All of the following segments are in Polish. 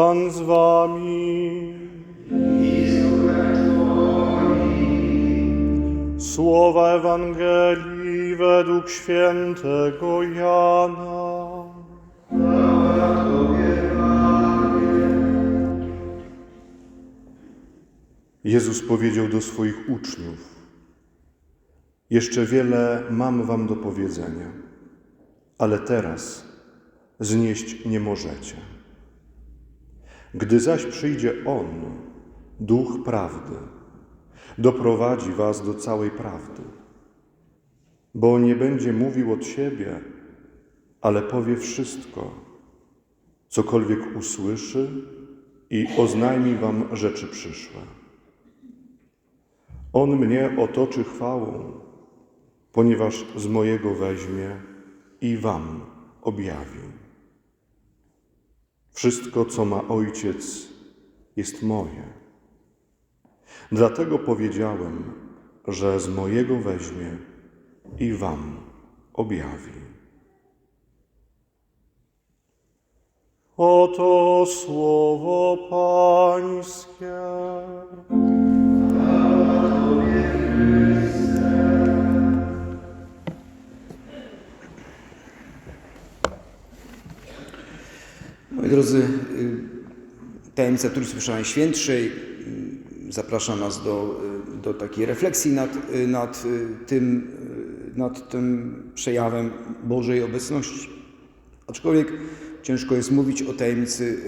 Pan z wami. Słowa Ewangelii według świętego Jana. Jezus powiedział do swoich uczniów: Jeszcze wiele mam wam do powiedzenia, ale teraz znieść nie możecie. Gdy zaś przyjdzie On, Duch Prawdy, doprowadzi was do całej prawdy, bo nie będzie mówił od siebie, ale powie wszystko, cokolwiek usłyszy i oznajmi wam rzeczy przyszłe. On mnie otoczy chwałą, ponieważ z mojego weźmie i wam objawi. Wszystko, co ma Ojciec, jest moje. Dlatego powiedziałem, że z mojego weźmie i wam objawi. Oto słowo Pańskie. Drodzy, y, tajemnica Trójcy Najświętszej y, zaprasza nas do, y, do takiej refleksji nad, nad, tym, nad tym przejawem Bożej obecności. Aczkolwiek ciężko jest mówić o tajemnicy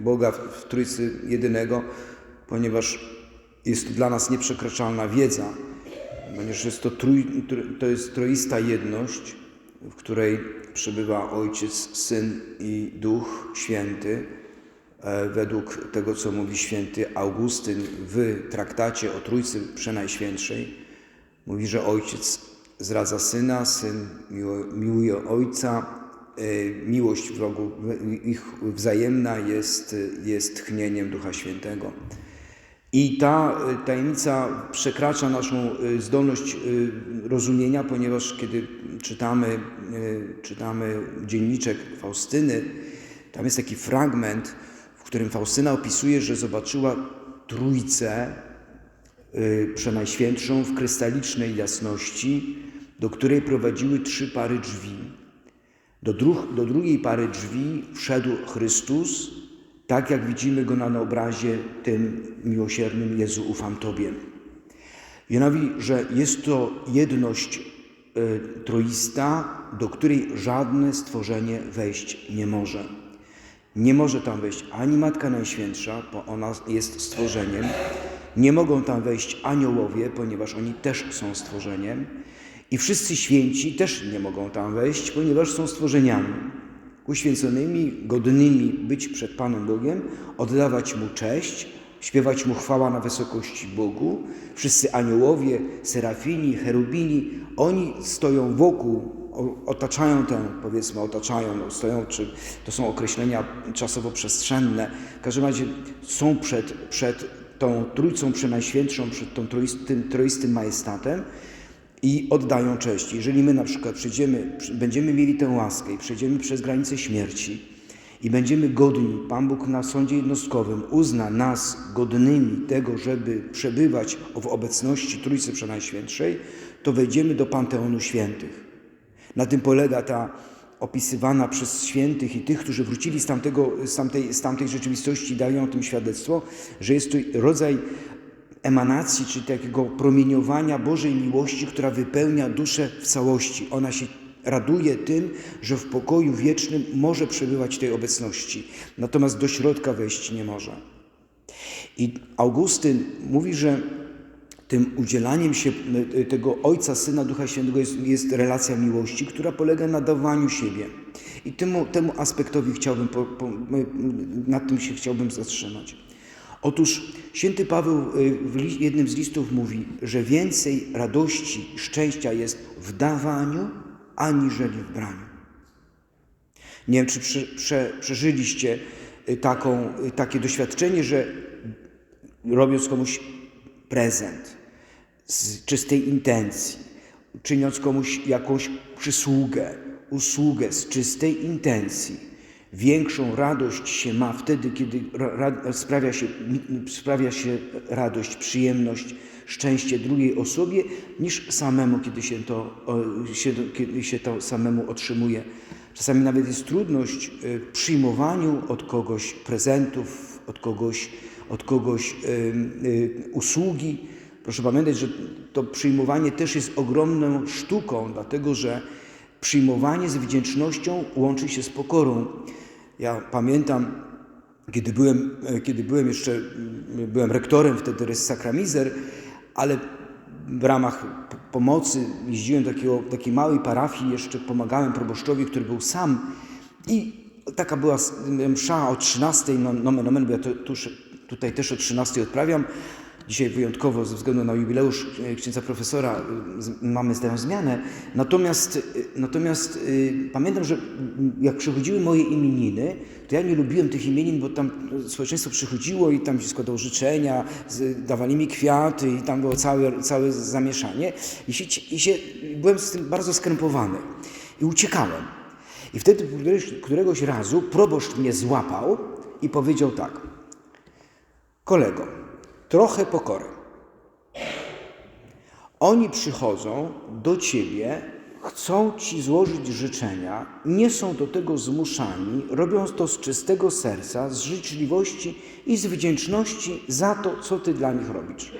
Boga w, Trójcy Jedynego, ponieważ jest to dla nas nieprzekraczalna wiedza, ponieważ jest to, trój, tr- to jest troista jedność, w której przebywa Ojciec, Syn i Duch Święty, e, według tego, co mówi święty Augustyn w traktacie o Trójcy Przenajświętszej. Mówi, że Ojciec zradza Syna, Syn miłuje Ojca, e, miłość ich wzajemna jest, jest tchnieniem Ducha Świętego. I ta y, tajemnica przekracza naszą y, zdolność y, rozumienia, ponieważ kiedy czytamy, czytamy dzienniczek Faustyny, tam jest taki fragment, w którym Faustyna opisuje, że zobaczyła trójcę przenajświętszą w krystalicznej jasności, do której prowadziły trzy pary drzwi. Do, dru- do drugiej pary drzwi wszedł Chrystus, tak jak widzimy go na obrazie tym miłosiernym Jezu, ufam Tobie. Mówi, że jest to jedność y, troista, do której żadne stworzenie wejść nie może. Nie może tam wejść ani Matka Najświętsza, bo ona jest stworzeniem. Nie mogą tam wejść aniołowie, ponieważ oni też są stworzeniem. I wszyscy święci też nie mogą tam wejść, ponieważ są stworzeniami uświęconymi, godnymi być przed Panem Bogiem, oddawać Mu cześć, śpiewać Mu chwała na wysokości Bogu. Wszyscy aniołowie, serafini, cherubini, oni stoją wokół, otaczają tę, powiedzmy, otaczają, stoją, czy to są określenia czasowo-przestrzenne. W każdym razie są przed, przed tą Trójcą Przenajświętszą, przed tą troistym, troistym majestatem i oddają cześć. Jeżeli my na przykład przejdziemy, przy- będziemy mieli tę łaskę i przejdziemy przez granicę śmierci i będziemy godni, Pan Bóg na sądzie jednostkowym uzna nas godnymi tego, żeby przebywać w obecności Trójcy Przenajświętszej, to wejdziemy do Panteonu Świętych. Na tym polega ta opisywana przez świętych i tych, którzy wrócili z, tamtego, z, tamtej, z tamtej rzeczywistości, dają o tym świadectwo, że jest to rodzaj emanacji, czy takiego promieniowania Bożej miłości, która wypełnia duszę w całości. Ona się raduje tym, że w pokoju wiecznym może przebywać tej obecności, natomiast do środka wejść nie może. I Augustyn mówi, że tym udzielaniem się y, tego Ojca, Syna, Ducha Świętego jest, jest relacja miłości, która polega na dawaniu siebie. I temu, temu aspektowi chciałbym, po, po, nad tym się chciałbym zatrzymać. Otóż święty Paweł y, w jednym z listów mówi, że więcej radości, szczęścia jest w dawaniu, aniżeli w braniu. Nie wiem, czy prze, prze, przeżyliście y, taką, y, takie doświadczenie, że robiąc komuś prezent z czystej intencji, czyniąc komuś jakąś przysługę, usługę z czystej intencji, Większą radość się ma wtedy, kiedy ra, ra, sprawia, się, sprawia się radość, przyjemność, szczęście drugiej osobie, niż samemu, kiedy się to, kiedy się to samemu otrzymuje. Czasami nawet jest trudność y, w przyjmowaniu od kogoś prezentów, od kogoś, od kogoś y, usługi. Proszę pamiętać, że to przyjmowanie też jest ogromną sztuką, dlatego że przyjmowanie z wdzięcznością łączy się z pokorą. Ja pamiętam, kiedy byłem, e, kiedy byłem jeszcze, mm, byłem rektorem wtedy Res Sacramiser, ale w ramach pomocy jeździłem do takiego, takiej małej parafii, jeszcze pomagałem proboszczowi, który był sam i taka była msza o 13, no, nomen omen, bo ja to, tuż, tutaj też o 13 odprawiam. Dzisiaj wyjątkowo ze względu na jubileusz e, księdza profesora z- mamy tę zmianę. Natomiast, y, natomiast pamiętam, że jak przychodziły moje imieniny, to ja nie lubiłem tych imienin, bo tam społeczeństwo przychodziło i tam się składało życzenia, dawali mi kwiaty i tam było całe, całe zamieszanie. I się, i się byłem z tym bardzo skrępowany i uciekałem. I wtedy któregoś, któregoś razu proboszcz mnie złapał i powiedział tak. Kolego, trochę pokory. Oni przychodzą do ciebie, chcą ci złożyć życzenia, nie są do tego zmuszani, robią to z czystego serca, z życzliwości i z wdzięczności za to, co ty dla nich robisz.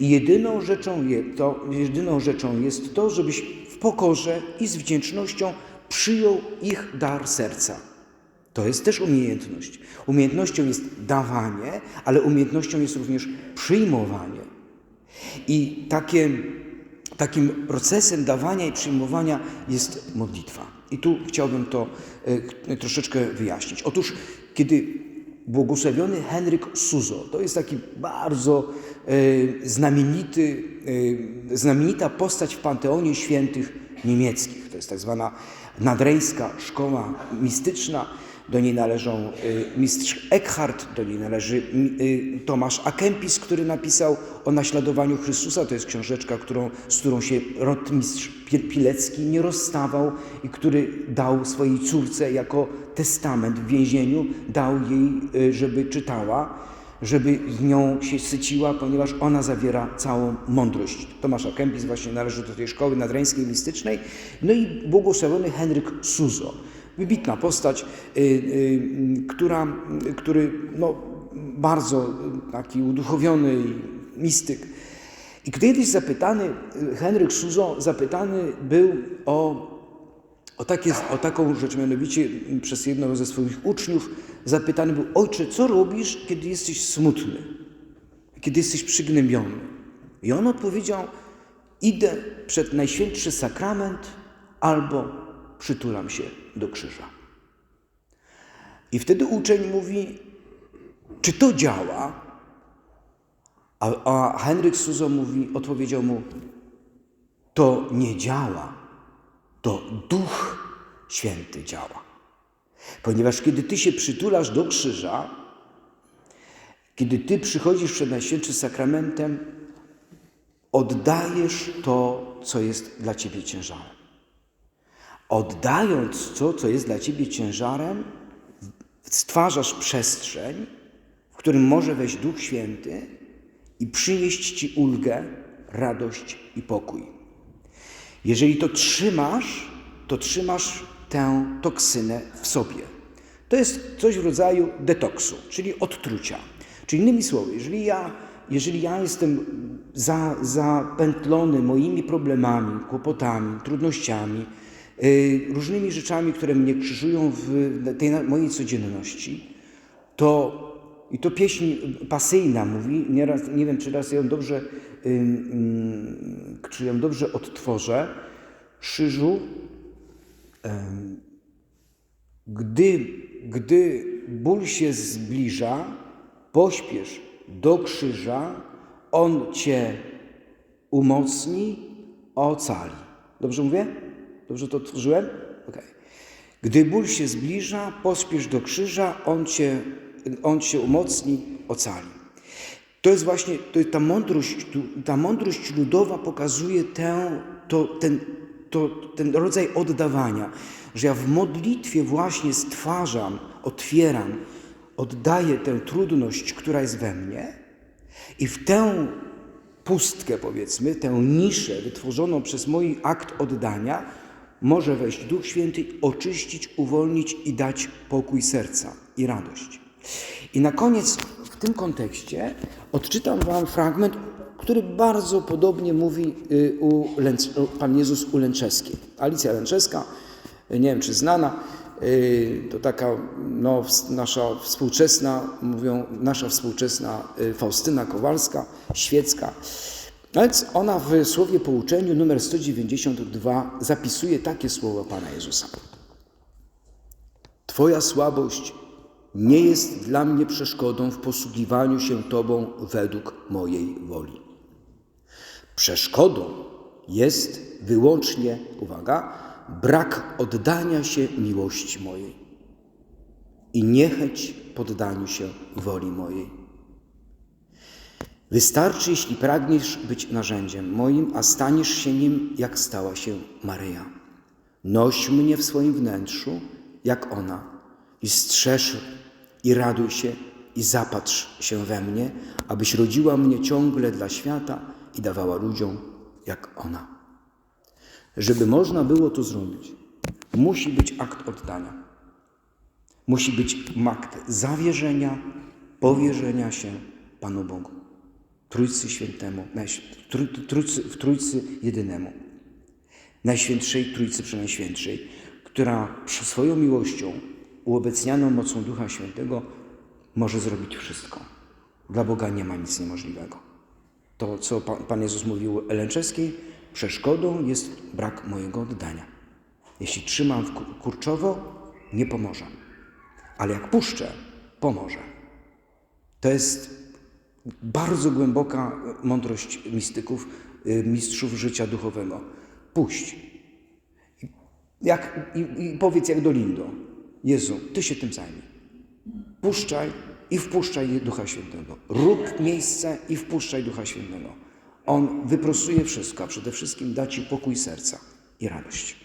I jedyną rzeczą, je, to, jedyną rzeczą jest to, żebyś w pokorze i z wdzięcznością przyjął ich dar serca. To jest też umiejętność. Umiejętnością jest dawanie, ale umiejętnością jest również przyjmowanie. I takie, takim procesem dawania i przyjmowania jest modlitwa. I tu chciałbym to e, troszeczkę wyjaśnić. Otóż, kiedy błogosławiony Henryk Suzo, to jest taki bardzo e, znamienity, e, znamienita postać w panteonie świętych niemieckich. To jest tak zwana nadrejska szkoła mistyczna. Do niej należą y, mistrz Eckhart, do niej należy y, Tomasz Akempis, który napisał o naśladowaniu Chrystusa. To jest książeczka, którą, z którą się rotmistrz Pilecki nie rozstawał i który dał swojej córce jako testament w więzieniu, dał jej, y, żeby czytała, żeby nią się syciła, ponieważ ona zawiera całą mądrość. Tomasz Akempis właśnie należy do tej szkoły nadreńskiej mistycznej. No i błogosławiony Henryk Suzo. Wybitna postać, y, y, która, który no, bardzo taki uduchowiony mistyk. I kiedyś zapytany, y, Henryk Suzo zapytany był o, o, takie, o taką rzecz, mianowicie przez jednego ze swoich uczniów zapytany był, ojcze, co robisz, kiedy jesteś smutny, kiedy jesteś przygnębiony? I on odpowiedział, idę przed Najświętszy Sakrament albo przytulam się do krzyża. I wtedy uczeń mówi, czy to działa? A, a Henryk Suzo mówi, odpowiedział mu, to nie działa, to Duch Święty działa. Ponieważ kiedy ty się przytulasz do krzyża, kiedy ty przychodzisz przed Najświętszym Sakramentem, oddajesz to, co jest dla ciebie ciężarem. Oddając to, co jest dla ciebie ciężarem, stwarzasz przestrzeń, w którym może wejść Duch Święty i przynieść ci ulgę, radość i pokój. Jeżeli to trzymasz, to trzymasz tę toksynę w sobie. To jest coś w rodzaju detoksu, czyli odtrucia. Czyli innymi słowy, jeżeli ja, jeżeli ja jestem za, zapętlony moimi problemami, kłopotami, trudnościami, różnymi rzeczami, które mnie krzyżują w tej mojej codzienności, to i to pieśń pasyjna mówi, nieraz, nie wiem czy raz ją dobrze, czy ją dobrze odtworzę, Krzyżu, gdy, gdy ból się zbliża, pośpiesz do krzyża, On Cię umocni, ocali. Dobrze mówię? Dobrze to odtworzyłem? Okej. Gdy ból się zbliża, pospiesz do krzyża, On Cię, on cię umocni, ocali. To jest właśnie to jest ta, mądrość, ta mądrość ludowa pokazuje tę, to, ten, to, ten rodzaj oddawania. że ja w modlitwie właśnie stwarzam, otwieram, oddaję tę trudność, która jest we mnie i w tę pustkę, powiedzmy, tę niszę wytworzoną przez mój akt oddania, może wejść Duch Święty, oczyścić, uwolnić i dać pokój serca i radość. I na koniec w tym kontekście odczytam Wam fragment, który bardzo podobnie mówi y, u Lęc- Pan Jezus u Lęczeskiej. Alicja Lęczeska, nie wiem czy znana, y, to taka no, nasza współczesna, mówią nasza współczesna y, Faustyna Kowalska, świecka. Więc ona w słowie pouczeniu numer 192 zapisuje takie słowa Pana Jezusa. Twoja słabość nie jest dla mnie przeszkodą w posługiwaniu się Tobą według mojej woli. Przeszkodą jest wyłącznie, uwaga, brak oddania się miłości mojej i niechęć poddaniu się woli mojej. Wystarczy, jeśli pragniesz być narzędziem moim, a staniesz się nim, jak stała się Maryja. Noś mnie w swoim wnętrzu, jak ona, i strzeż i raduj się i zapatrz się we mnie, abyś rodziła mnie ciągle dla świata i dawała ludziom, jak ona. Żeby można było to zrobić, musi być akt oddania. Musi być akt zawierzenia, powierzenia się Panu Bogu. Trójcy Świętemu, trójcy, w Trójcy Jedynemu, Najświętszej Trójcy Przenajświętszej, która swoją miłością, uobecnianą mocą Ducha Świętego, może zrobić wszystko. Dla Boga nie ma nic niemożliwego. To, co Pan, Jezus mówił Elęczeskiej, przeszkodą jest brak mojego oddania. Jeśli trzymam kurczowo, nie pomoże. Ale jak puszczę, pomoże. To jest bardzo głęboka mądrość mistyków, y, mistrzów życia duchowego. Puść. Jak, i, I powiedz jak do Lindo. Jezu, Ty się tym zajmij. Puszczaj i wpuszczaj Ducha Świętego. Rób miejsce i wpuszczaj Ducha Świętego. On wyprostuje wszystko, a przede wszystkim da Ci pokój serca i radość.